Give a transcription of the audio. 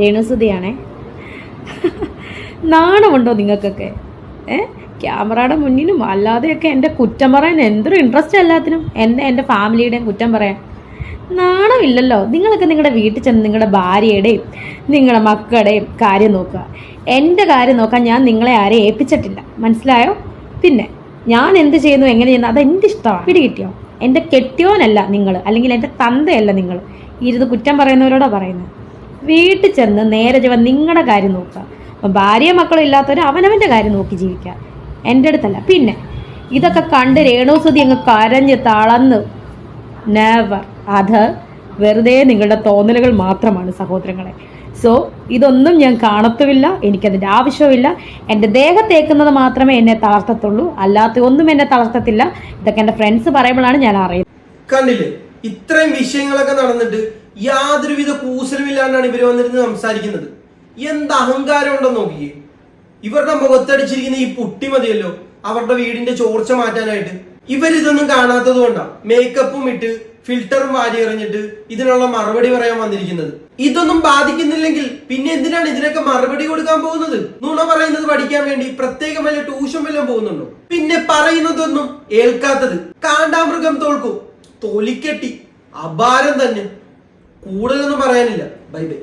രേണുസുതിയാണേ. നാണമുണ്ടോ നിങ്ങൾക്കൊക്കെ? ഏ? ക്യാമറയുടെ മുന്നിലും അല്ലാതെയൊക്കെ എന്റെ കുറ്റം പറയാൻ എന്തൊരു ഇൻട്രസ്റ്റ് എല്ലാത്തിനും? എന്നെ എന്റെ ഫാമിലിയുടെയും കുറ്റം പറയാൻ. നാണമില്ലല്ലോ. നിങ്ങളൊക്കെ നിങ്ങളുടെ വീട്ടിൽ ചെന്ന് നിങ്ങളുടെ ഭാര്യയുടെയും നിങ്ങളുടെ മക്കളുടെയും കാര്യം നോക്കുക. എന്റെ കാര്യം നോക്കാൻ ഞാൻ നിങ്ങളെ ആരെയും ഏൽപ്പിച്ചിട്ടില്ല. മനസ്സിലായോ? പിന്നെ ഞാൻ എന്ത് ചെയ്യുന്നു എങ്ങനെ ചെയ്യുന്നു അതെന്റെ ഇഷ്ടമാണ്. പിടി കിട്ടിയോ? എന്റെ കെട്ടിയോനല്ല നിങ്ങൾ അല്ലെങ്കിൽ എന്റെ തന്തയല്ല നിങ്ങൾ ഇരുന്ന് കുറ്റം പറയുന്നവരോടാണ് പറയുന്നത്. വീട്ടിൽ ചെന്ന് നേരെ ചൊവ്വ നിങ്ങളുടെ കാര്യം നോക്കുക. അപ്പം ഭാര്യ മക്കളും ഇല്ലാത്തവർ അവനവന്റെ കാര്യം നോക്കി ജീവിക്കുക. എന്റെ അടുത്തല്ല. പിന്നെ ഇതൊക്കെ കണ്ട് രേണുസുതി അങ്ങ് കരഞ്ഞ് തളന്ന് നെവർ അത് വെറുതെ നിങ്ങളുടെ തോന്നലുകൾ മാത്രമാണ് സഹോദരങ്ങളെ. സോ ഇതൊന്നും ഞാൻ കാണത്തുമില്ല. എനിക്കതിന്റെ ആവശ്യമില്ല എന്റെ ദേഹത്തേക്കുന്നത് മാത്രമേ എന്നെ തളർത്തത്തുള്ളൂ. അല്ലാത്ത ഒന്നും എന്നെ തളർത്തത്തില്ല. ഇതൊക്കെ എന്റെ ഫ്രണ്ട്സ് പറയുമ്പോഴാണ് ഞാൻ അറിയുന്നത്. കണ്ടില്ലേ ഇത്രയും വിഷയങ്ങളൊക്കെ നടന്നിട്ട് യാതൊരുവിധ കൂസലുമില്ലാണ്ടാണ് ഇവർ വന്നിരുന്ന് സംസാരിക്കുന്നത്. എന്ത് അഹങ്കാരം ഉണ്ടെന്ന് നോക്കിയേ? ഇവരുടെ മുഖത്തടിച്ചിരിക്കുന്ന ഈ പുട്ടി മതിയല്ലോ അവരുടെ വീടിന്റെ ചോർച്ച മാറ്റാനായിട്ട്. ഇവരിതൊന്നും കാണാത്തത് കൊണ്ടാ മേക്കപ്പും ഇട്ട് ഫിൽറ്ററും വാരി എറിഞ്ഞിട്ട് ഇതിനുള്ള മറുപടി പറയാൻ വന്നിരിക്കുന്നത്. ഇതൊന്നും ബാധിക്കുന്നില്ലെങ്കിൽ പിന്നെ എന്തിനാണ് ഇതിനൊക്കെ മറുപടി കൊടുക്കാൻ പോകുന്നത്? നുണ പറയുന്നത് പഠിക്കാൻ വേണ്ടി പ്രത്യേകം വല്ല ട്യൂഷൻ വല്ലതും പോകുന്നുണ്ടോ? പിന്നെ പറയുന്നതൊന്നും ഏൽക്കാത്തത്. കാണ്ടാമൃഗം തോൽക്കും. തൊലിക്കെട്ടി. അപാരം തന്നെ. കൂടുതലൊന്നും പറയാനില്ല. Bye bye